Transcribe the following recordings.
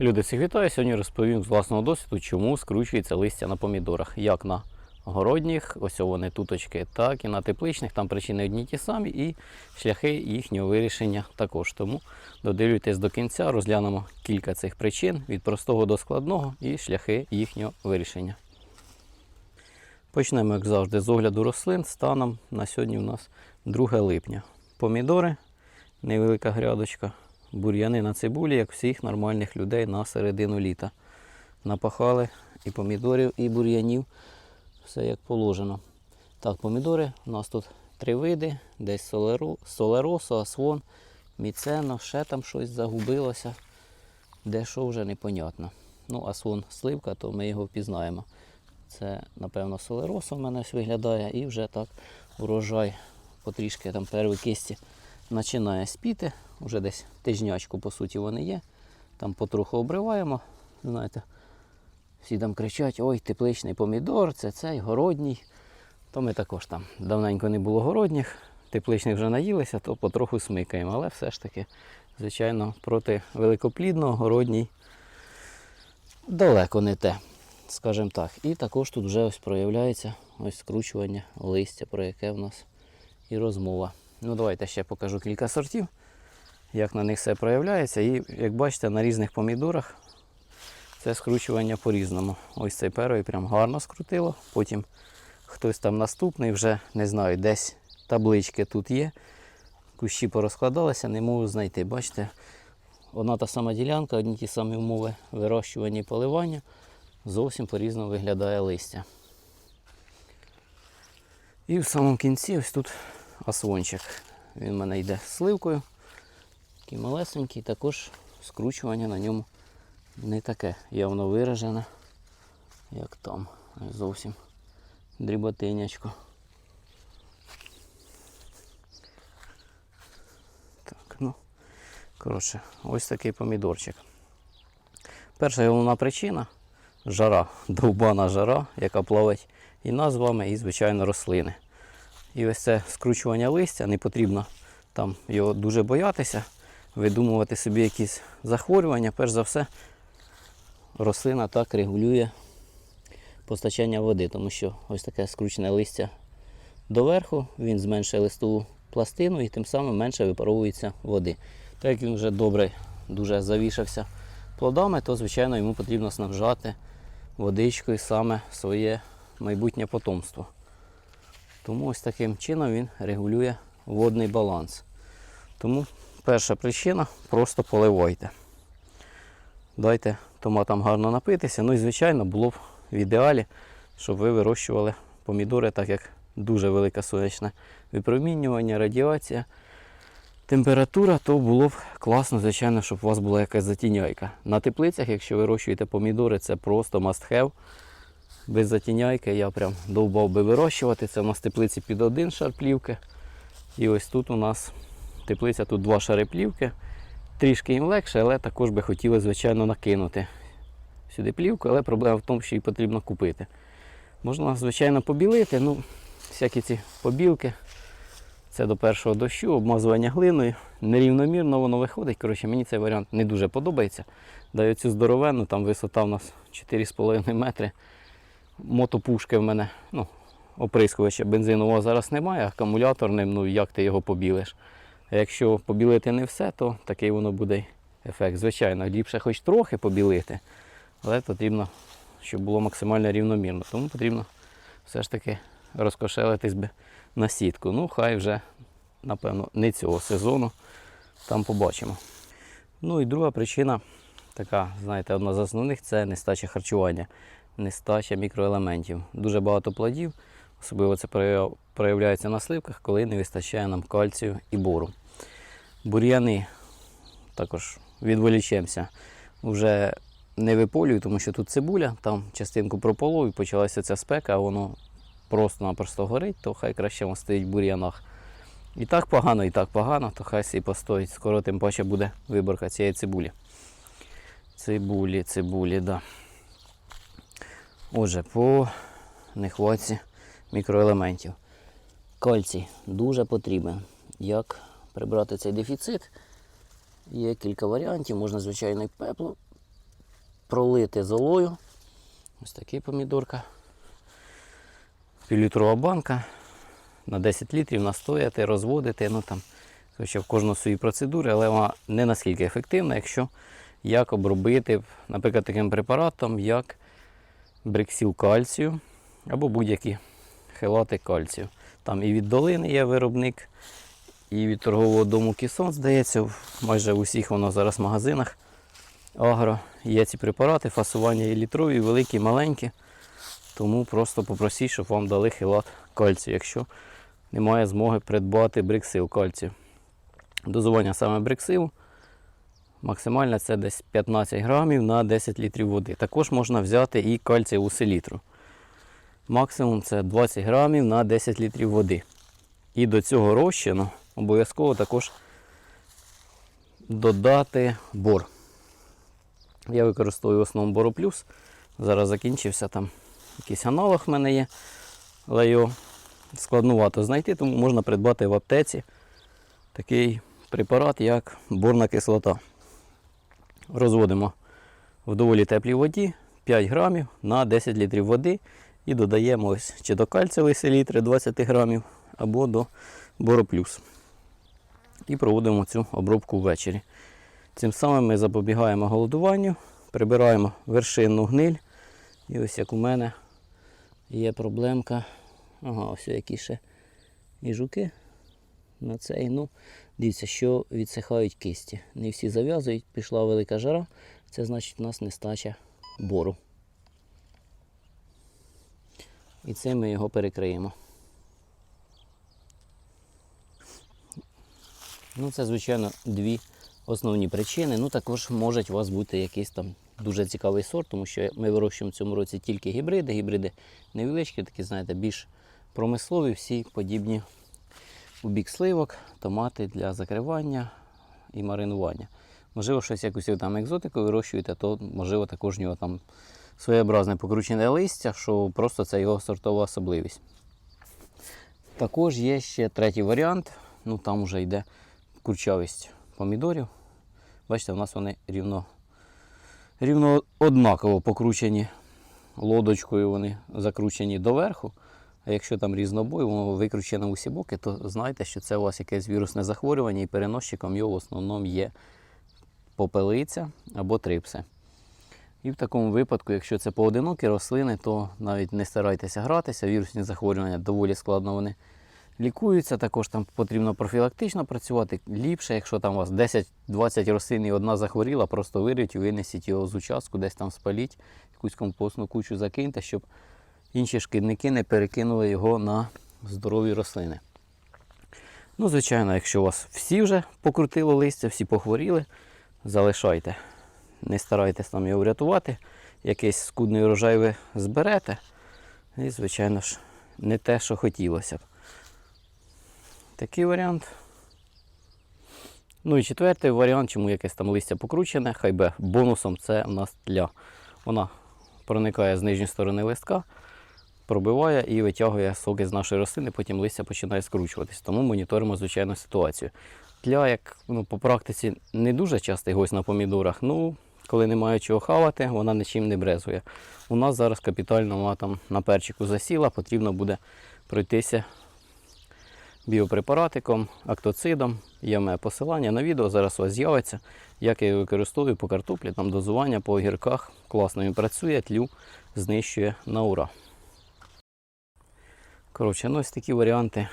Люди, всіх вітаю. Сьогодні розповім з власного досвіду, чому скручується листя на помідорах. Як на городніх, ось вони туточки, так і на тепличних. Там причини одні ті самі, і шляхи їхнього вирішення також. Тому додивлюйтесь до кінця, розглянемо кілька цих причин від простого до складного і шляхи їхнього вирішення. Почнемо, як завжди, з огляду рослин. Станом на сьогодні у нас 2 липня. Помідори, невелика грядочка, бур'яни на цибулі, як всіх нормальних людей на середину літа. Напахали і помідорів, і бур'янів. Все як положено. Так, помідори. У нас тут три види: десь солеро, солеросо, асвон, міцено, ще там щось загубилося. Де що вже непонятно. Ну, асвон сливка, то ми його впізнаємо. Це, напевно, солеросо в мене виглядає, і вже так урожай потрішки там перві кисті починає спіти. Уже десь тижнячку, по суті, вони є. Там потроху обриваємо. Знаєте, всі там кричать, ой, тепличний помідор, це цей городній. То ми також там давненько не було городніх, тепличних вже наїлися, то потроху смикаємо. Але все ж таки, звичайно, проти великоплідного городній далеко не те, скажімо так. І також тут вже ось проявляється ось скручування листя, про яке в нас і розмова. Ну, давайте ще покажу кілька сортів, як на них все проявляється. І як бачите, на різних помідорах це скручування по-різному. Ось цей перший прям гарно скрутило. Потім хтось там наступний, вже не знаю, десь таблички тут є. Кущі порозкладалися, не можу знайти. Бачите, одна та сама ділянка, одні ті самі умови вирощування і поливання. Зовсім по-різному виглядає листя. І в самому кінці ось тут асвончик. Він мене йде сливкою. Такий малесенький, також скручування на ньому не таке явно виражене, як там. Зовсім дріботинячко. Так, ну, коротше, ось такий помідорчик. Перша головна причина жара, довбана жара, яка плавить і нас з вами, і, звичайно, рослини. І ось це скручування листя, не потрібно там його дуже боятися, видумувати собі якісь захворювання. Перш за все, рослина так регулює постачання води, тому що ось таке скручене листя доверху, він зменшує листову пластину і тим самим менше випаровується води. Так як він вже добре дуже завішався плодами, то звичайно йому потрібно снабжати водичкою саме своє майбутнє потомство. Тому ось таким чином він регулює водний баланс. Тому перша причина просто поливайте. Дайте томатам гарно напитися. Ну і звичайно було б в ідеалі, щоб ви вирощували помідори, так як дуже велике сонячне випромінювання, радіація. Температура, то було б класно, звичайно, щоб у вас була якась затіняйка. На теплицях, якщо вирощуєте помідори, це просто must have. Без затіняйки я прям довбав би вирощувати. Це у нас теплиці під один шар плівки. І ось тут у нас теплиця, тут два шари плівки. Трішки їм легше, але також би хотіли, звичайно, накинути сюди плівку, але проблема в тому, що її потрібно купити. Можна, звичайно, побілити, ну, всякі ці побілки. Це до першого дощу, обмазування глиною. Нерівномірно воно виходить. Коротше, мені цей варіант не дуже подобається. Даю цю здоровенну, там висота у нас 4,5 метри. Мотопушки в мене, ну, оприскувача бензинового зараз немає, акумуляторним, ну як ти його побілиш. А якщо побілити не все, то такий воно буде ефект. Звичайно, ліпше хоч трохи побілити, але потрібно, щоб було максимально рівномірно. Тому потрібно все ж таки розкошелитись би на сітку. Ну, хай вже, напевно, не цього сезону. Там побачимо. Ну і друга причина, така, знаєте, одна з основних це нестача харчування, нестача мікроелементів. Дуже багато плодів, особливо це проявляється на сливках, коли не вистачає нам кальцію і бору. Бур'яни також відволічемося. Вже не виполюю, тому що тут цибуля, там частинку прополов і почалася ця спека, а воно просто-напросто горить, то хай краще воно стоїть в бур'янах. І так погано, і так погано, то хай сі постоїть. Скоро тим паче буде виборка цієї цибулі. Цибулі, цибулі, да. Отже, по нехватці мікроелементів. Кальцій дуже потрібен. Як прибрати цей дефіцит? Є кілька варіантів, можна, звичайно, пепло пролити золою. Ось такий помідорка. Півлітрова банка. На 10 літрів настояти, розводити. Ну там, коротше, в кожного свої процедури, але вона не наскільки ефективна, якщо як обробити, наприклад, таким препаратом, як бриксіл кальцію або будь-які хелати кальцію. Там і від долини є виробник, і від торгового дому Кісон, здається, майже в усіх воно зараз в магазинах. Агро є ці препарати, фасування і літрові, і великі, і маленькі. Тому просто попросіть, щоб вам дали хилат кальцію, якщо немає змоги придбати бриксил кальцію. Дозування саме бриксилу максимальне це десь 15 грамів на 10 літрів води. Також можна взяти і кальцієву селітру. Максимум це 20 грамів на 10 літрів води. І до цього розчину обов'язково також додати бор. Я використовую в основному бороплюс. Зараз закінчився там якийсь аналог в мене є, але його складнувато знайти, тому можна придбати в аптеці такий препарат, як борна кислота. Розводимо в доволі теплій воді 5 грамів на 10 літрів води і додаємо ось чи до кальцієвої селітри 20 грамів або до бороплюс. І проводимо цю обробку ввечері. Цим самим ми запобігаємо голодуванню, прибираємо вершинну гниль. І ось як у мене є проблемка. Ага, ось які ще і жуки на цей. Ну, дивіться, що відсихають кисті. Не всі зав'язують, пішла велика жара. Це значить у нас нестача бору. І цим ми його перекриємо. Ну, це, звичайно, дві основні причини. Ну, також може у вас бути якийсь там дуже цікавий сорт, тому що ми вирощуємо в цьому році тільки гібриди. Гібриди невеличкі, такі, знаєте, більш промислові, всі подібні у бік сливок, томати для закривання і маринування. Можливо, щось якусь там екзотику вирощуєте, то можливо також у нього там своєобразне покручене листя, що просто це його сортова особливість. Також є ще третій варіант. Ну там вже йде курчавість помідорів. Бачите, у нас вони рівно, рівно однаково покручені лодочкою, вони закручені доверху. А якщо там різнобой, воно викручене в усі боки, то знайте, що це у вас якесь вірусне захворювання і переносчиком його в основному є попелиця або трипси. І в такому випадку, якщо це поодинокі рослини, то навіть не старайтеся гратися. Вірусні захворювання доволі складно вони лікуються. Також там потрібно профілактично працювати ліпше. Якщо там у вас 10-20 рослин і одна захворіла, просто виріть, винесіть його з участку, десь там спаліть, якусь компостну кучу закиньте, щоб інші шкідники не перекинули його на здорові рослини. Ну, звичайно, якщо у вас всі вже покрутило листя, всі похворіли, залишайте. Не старайтесь там його врятувати. Якийсь скудний урожай ви зберете. І, звичайно ж, не те, що хотілося б. Такий варіант. Ну і четвертий варіант, чому якесь там листя покручене, хай би бонусом це у нас тля. Вона проникає з нижньої сторони листка, пробиває і витягує соки з нашої рослини, потім листя починає скручуватись. Тому моніторимо, звичайно, ситуацію. Тля, як ну, по практиці, не дуже частий гость на помідорах. Ну, коли немає чого хавати, вона нічим не брезує. У нас зараз капітально вона там на перчику засіла, потрібно буде пройтися біопрепаратиком, актоцидом. Є мене посилання на відео, зараз у вас з'явиться, як я його використовую по картоплі, там дозування по огірках. Класно він працює, тлю знищує на ура. Коротше, ну ось такі варіанти,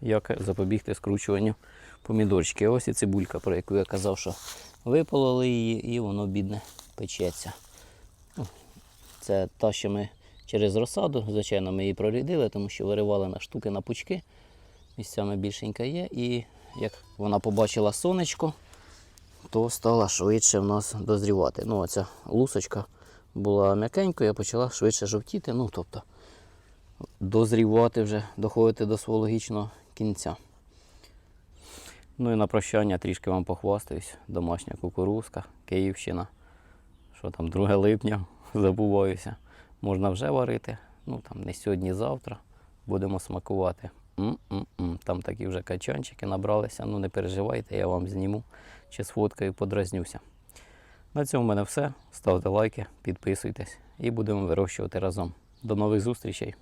як запобігти скручуванню помідорчики. Ось і цибулька, про яку я казав, що випололи її і воно бідне печеться. Ну, Це та, що ми через розсаду, звичайно, ми її прорядили, тому що виривали на штуки на пучки. Місцями більшенька є. І як вона побачила сонечко, то стала швидше в нас дозрівати. Ну, оця лусочка була м'якенькою, почала швидше жовтіти. Ну, тобто дозрівати вже, доходити до свого логічного кінця. Ну і на прощання трішки вам похвастаюсь. Домашня кукурузка, Київщина. Що там, 2 липня, забуваюся. Можна вже варити. Ну там не сьогодні, завтра. Будемо смакувати. М-м-м. Там такі вже качанчики набралися. Ну не переживайте, я вам зніму чи сфоткаю, подразнюся. На цьому в мене все. Ставте лайки, підписуйтесь і будемо вирощувати разом. До нових зустрічей!